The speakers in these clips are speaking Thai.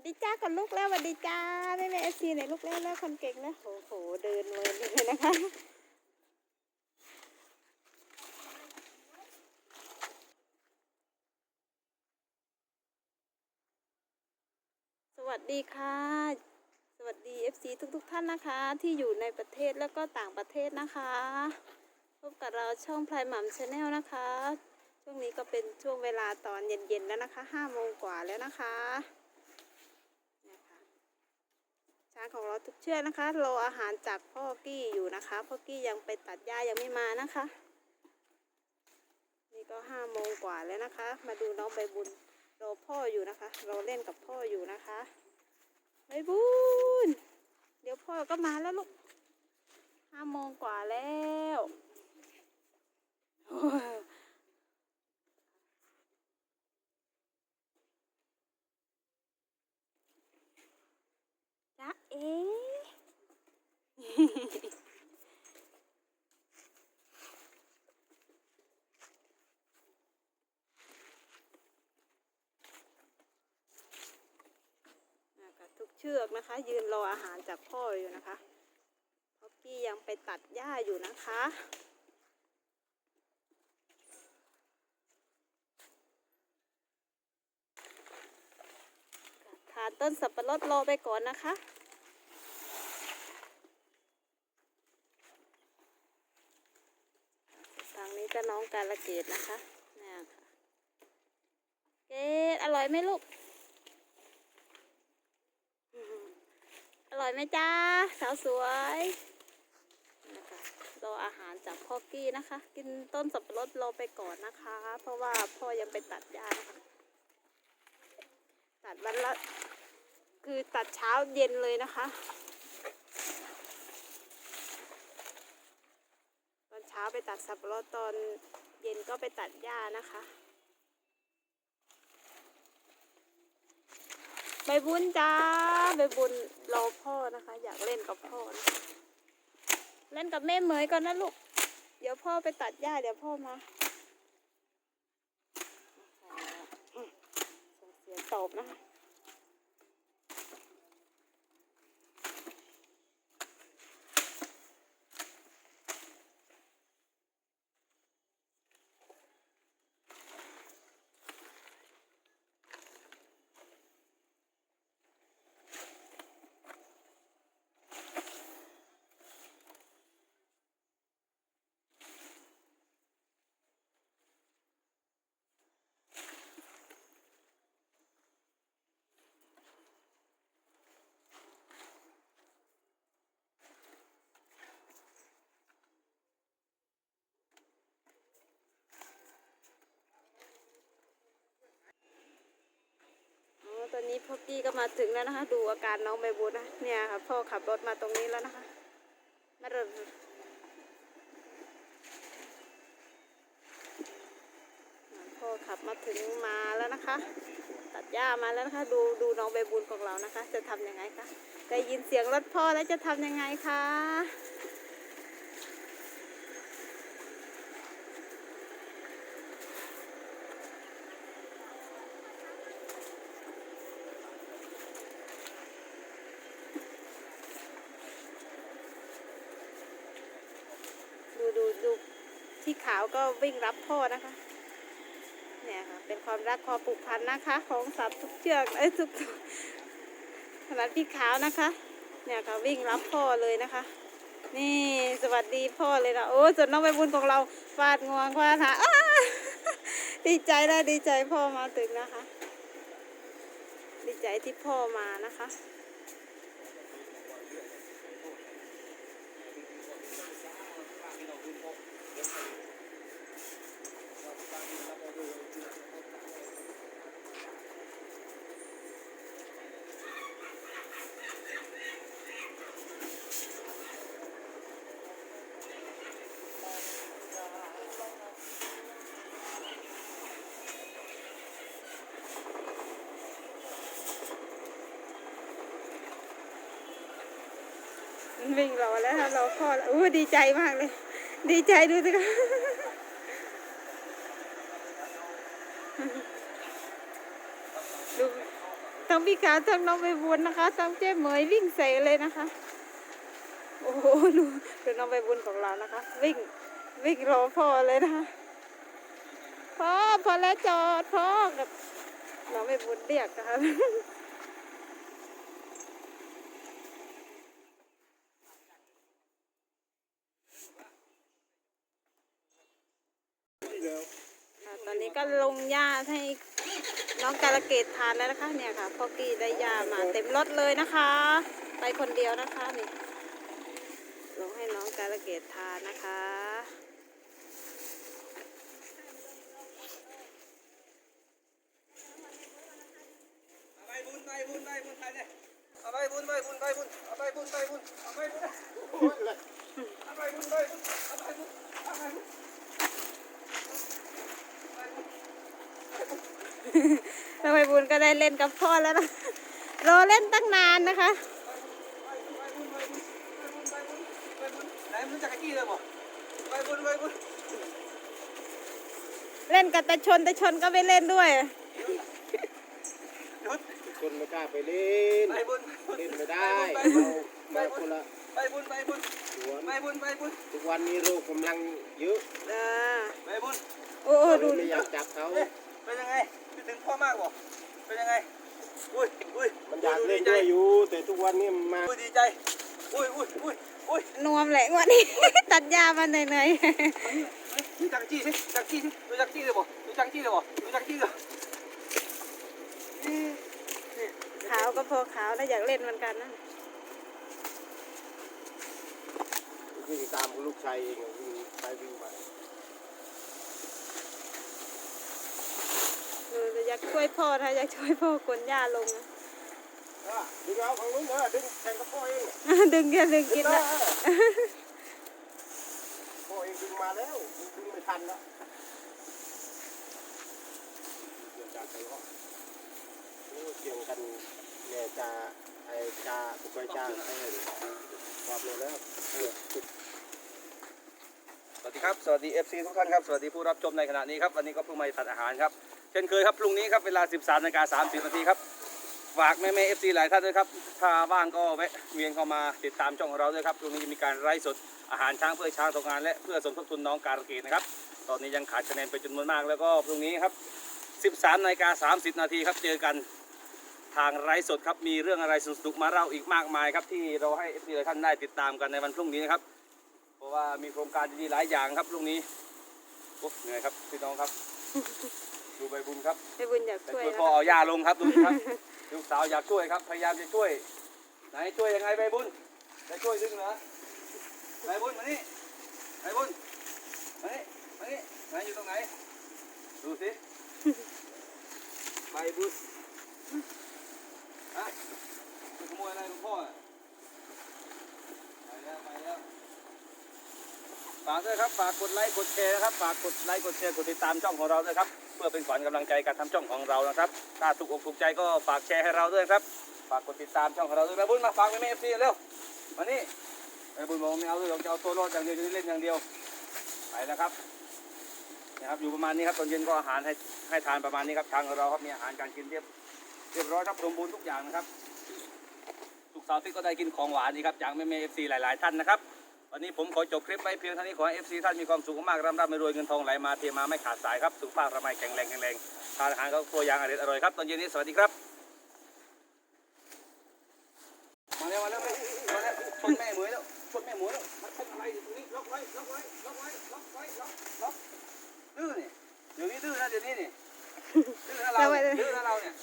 วัสดีจ้ากับลูกแล้วสวัสดีจ้าแม่แม่เอฟซีไหนลูกแล้วแล้วคนเก่งแล้วโอ้โหเดินเลยเลยนะคะสวัสดีค่ะ สวัสดี FC ทุกๆทท่านนะคะ ที่อยู่ในประเทศแล้วก็ต่างประเทศนะคะพบกับเราช่องพลายหม่ำชาแนลนะคะ ช่วงนี้ก็เป็นช่วงเวลาตอนเย็นๆแล้วนะคะห้าโมงกว่าแล้วนะคะเนี่ยค่ะ ช้างของเราทุกเชือกนะคะ รออาหารจากพ่อกี้อยู่นะคะ พ่อกี้ยังไปตัดหญ้ายังไม่มานะคะ นี่ก็ห้าโมงกว่าแล้วนะคะ มาดูน้องใบบุญรอพ่ออยู่นะคะ เราเล่นกับพ่ออยู่นะคะใบบุญ เดี๋ยวพ่อก็มาแล้วลูกห้าโมงกว่าแล้วโอ้ยจ๊ะเอ๋นะคะ ทุกเชือกนะคะ ยืนรออาหารจากพ่ออยู่นะคะพ่อกี้ยังไปตัดหญ้าอยู่นะคะทานต้นสับปะรดรอไปก่อนนะคะ ทาง นี้จะน้องการละเกดนะคะเนี่ยค่ะเกดอร่อยไหมลูกอืมอร่อยไหมจ้าสาวสวยนะคะรออาหารจากพ่อกี้นะคะ กินต้นสับปะรดรอไปก่อนนะคะ เพราะว่าพ่อยังไปตัดหญ้านะคะตัดวันละคือตัดเช้าเย็นเลยนะคะ ตอนเช้าไปตัดสับปะรดตอนเย็นก็ไปตัดหญ้านะคะ ใบบุญจ้าใบบุญรอพ่อนะคะ อยากเล่นกับพ่อนะะเล่นกับแม่เหมยก่อนนะลูก เดี๋ยวพ่อไปตัดหญ้าเดี๋ยวพ่อมาเสียงตอบนะคะ อนนี้พ่อกี้ก็มาถึงแล้วนะคะ ดูอาการน้องใบบุญนะเนี่ยค่ะพ่อขับรถมาตรงนี้แล้วนะคะมาเริ่มพ่อขับมาถึงมาแล้วนะคะ ตัดหญ้ามาแล้วนะคะ ดูดูน้องใบบุญของเรานะคะ จะทำยังไงคะได้ยินเสียงรถพ่อแล้วจะทำยังไงคะดูดูดู ที่ขาวก็วิ่งรับพ่อนะคะ เนี่ยค่ะ เป็นความรักความผูกพันนะคะ ของสัตว์ทุกเชือกเอ้ยทุกขนาดพี่ขาวนะคะ เนี่ยค่ะวิ่งรับพ่อเลยนะคะ นี่สวัสดีพ่อเลยนะโอ้ส่วนน้องใบบุญของเราฟาดงวงฟาดหาอ้าดีใจแล้วดีใจพ่อมาถึงนะคะ ดีใจที่พ่อมานะคะ วิ่งรอแล้วค่ะรอพ่อแล้วอู้ดีใจมากเลย ดีใจดูสิคะดูทั้งพี่ขาวทั้งน้องใบบุญนะคะทั้งเจ๊เหมยวิ่งใส่เลยนะคะ โอ้โหดูดูน้องใบบุญของเรานะคะ วิ่งวิ่งรอพ่อเลยนะคะพ่อพอแล้วจอดพ่อกับน้องใบบุญเรียกนะคะ ค่ะตอนนี้ก็ลงหญ้าให้น้องกาลเกตทานแล้วนะคะเนี่ยค่ะพ่อกี้ได้หญ้ามาเต็มรถเลยนะคะ ไปคนเดียวนะคะนี่ลงให้น้องกาลเกตทานนะคะ เอาไปบุญไปบุญไปบุญไปเนี่ยเอาไปบุญไปบุญไปบุญเอาไปบุญไปบุญเอาไปบุญเอาไปบุญไปบุญเอาไปบุญเอาไปบุญ น้องใบบุญ ก็ได้เล่นกับพ่อแล้วนะรอเล่นตั้งนานนะคะไปบุญไปบุญไปบุญไปบุญไปบุญไปบุญไหนมึงรู้จักไอ้กี้เลยบ่ไปบุญไปบุญเล่นกับตาชนตาชนก็ไม่เล่นด้วยหยุดคนไม่กล้าไปเล่นไปบุญไปบุญเล่นไม่ได้ไปเราบุญไปมาบุคญนละไปบุญไปบุญสวนไปบุญไปบุญทุกวันนี้โรคกำลังเยอะอ่าไปบุญโอ้โหเราดูไม่อยากจับเขาเอ๊ะเป็นยังไงคิดถึงพ่อมากบ่ เป็นยังไง อุ้ยอุ้ยมันอยากเล่นด้วยอยู่ แต่ทุกวันนี้มันมาอุ้ยดีใจ อุ้ยอุ้ยอุ้ยอุ้ยนวมแหละวันนี้ ตัดหญ้ามาเหนื่อยดูจักรจี้สิจักรจี้สิดูจักรจี้เลยบ่ดูจักรจี้เลยบ่ดูจักรจี้เลยๆขาวก็พอขาวแล้วอยากเล่นเหมือนกันนะวิ่งตามลูกชายเองอะวิ่งไปวิ่งมา อยากช่วยพ่อถ้าอยากช่วยพ่อกนหญ้าลงนะอะดึงเอาของนู้นเถอะดึงแข่งกับพ่อเองดึงแค่ดึงกินละพ่อเองดึงมาแล้วดึงไม่ทันแล้วเกี่ยวจากกันว่าโอ้เกี่ยงกันเนี่ยจะไอ้จะอุปจาไอ้ความเลยแล้วเออสวัสดีครับ สวัสดี FC ทุกท่านครับ สวัสดีผู้รับชมในขณะนี้ครับ วันนี้ก็เพิ่งมาทานอาหารครับ เช่นเคยครับพรุ่งนี้ครับเวลา 13นาฬิกา30นาทีครับฝากแม่แม่ FC หลายท่านด้วยครับ ถ้าว่างก็แวะเวียนเข้ามาติดตามช่องของเราด้วยครับพรุ่งนี้จะมีการไลฟ์สดอาหารช้างเพื่อช้างตกงานและเพื่อสมทบทุนน้องการเกดนะครับ ตอนนี้ยังขาดคะแนนไปจำนวนมากแล้วก็พรุ่งนี้ครับ 13นาฬิกา30 นาทีครับ เจอกันทางไลฟ์สดครับ มีเรื่องอะไรสนุกมาเล่าอีกมากมายครับ ที่เราให้ FC หลายท่านได้ติดตามกันในวันพรุ่งนี้นะครับ เพราะว่ามีโครงการดีๆหลายอย่างครับพรุ่งนี้โอ้เหนื่อยครับพี่น้องครับ ดูใบบุญครับให้บุญอยากแต่ช่วยช่วยนะพ่อคะเอายาลงครับดูสิครับ ลูกสาวอยากช่วยครับ พยายามจะช่วย ไหนช่วยยังไงใบบุญ จะช่วยดึงเหรอใบบุญมานี่ใบบุญมานี่มานี่ไหนอยู่ตรงไหน ดูสิใบบุญฮะไปขโมยอะไรหลวงพ่อน่ะไปแล้วไปแล้วฝากด้วยครับ ฝากกดไลค์ กดแชร์นะครับ ฝากกดไลค์ กดแชร์ กดติดตามช่องของเราด้วยครับเพื่อเป็นขวัญกำลังใจการทำช่องของเรานะครับ ถ้าถูกอกถูกใจก็ฝากแชร์ให้เราด้วยครับ ฝากกดติดตามช่องของเราด้วยแม่บุญมาฝากแม่เอฟซีเร็วมานี่แม่บุญบอกไม่เอาเลยจะเอาตัวรอดอย่างเดียวจะเล่นอย่างเดียวไปแล้วครับนะครับอยู่ประมาณนี้ครับตอนเย็นก็อาหารให้ให้ทานประมาณนี้ครับทางของเราครับมีอาหารการกินเรียบเรียบร้อยครับสมบูรณ์ทุกอย่างนะครับทุกเสาร์ที่ก็ได้กินของหวานนี่ครับจากแม่เอฟซีหลาย ๆ ท่านนะครับ วันนี้ผมขอจบคลิปไว้เพียงเท่านี้ขอให้ FC ท่านมีความสุขมากร่ำร่ำรวยเงินทองไหลมาเทมาไม่ขาดสายครับสุขภาพระมัยแข็งแรงแข็งแรงทานอาหารก็ตัวอย่างอร่อยอร่อยครับตอนเย็นนี้สวัสดีครับมาแล้วมาแล้วมาแล้วชนแม่หมวยแล้วชนแม่หมวยแล้วมันเป็นอะไรตรงนี้ล็อกไว้ล็อกไว้ล็อกไว้ล็อกไว้ล็อกล็อกดื้อนี่เดี๋ยวนี้ดื้อนะเดี๋ยวนี้นี่ดื้อนะเราดื้อนะเราเนี่ย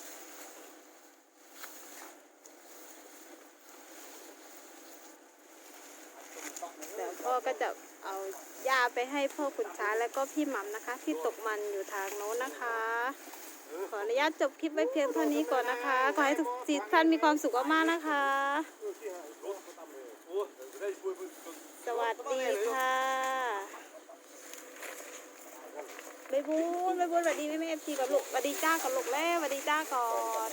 เดี๋ยวพ่อก็จะเอาหญ้า ไปให้พ่อขุนช้างแล้วก็พี่หม่ำนะคะ ที่ตกมันอยู่ทางโน้นนะคะ ขออนุญาตจบคลิปไว้เพียงเท่านี้ก่อนนะคะ ขอให้ทุกท่านมีความสุขมากๆนะคะ สวัสดีค่ะใบบุญใบบุญสวัสดีแม่เอฟซีกับลูกสวัสดีจ้ากับลูกแล้วสวัสดีจ้าก่อน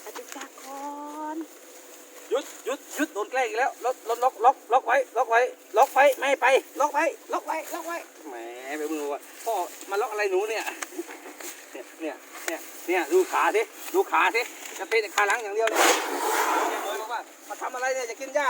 สวัสดีจ้าก่อน ยุดหยุดหยุดโดนแกล้งอีกแล้วล็อกล็อกล็อกล็อกล็อกไว้ล็อกไว้ล็อกไว้ไม่ให้ไปล็อกไว้ล็อกไว้ล็อกไว้แหมไปมึงว่าพ่อมาล็อกอะไรหนูเนี่ยเนี่ยเนี่ยเนี่ยดูขาสิดูขาสิจะเป็นขาหลังอย่างเดียวเนี่ยมามาทำอะไรเนี่ยจะกินหญ้า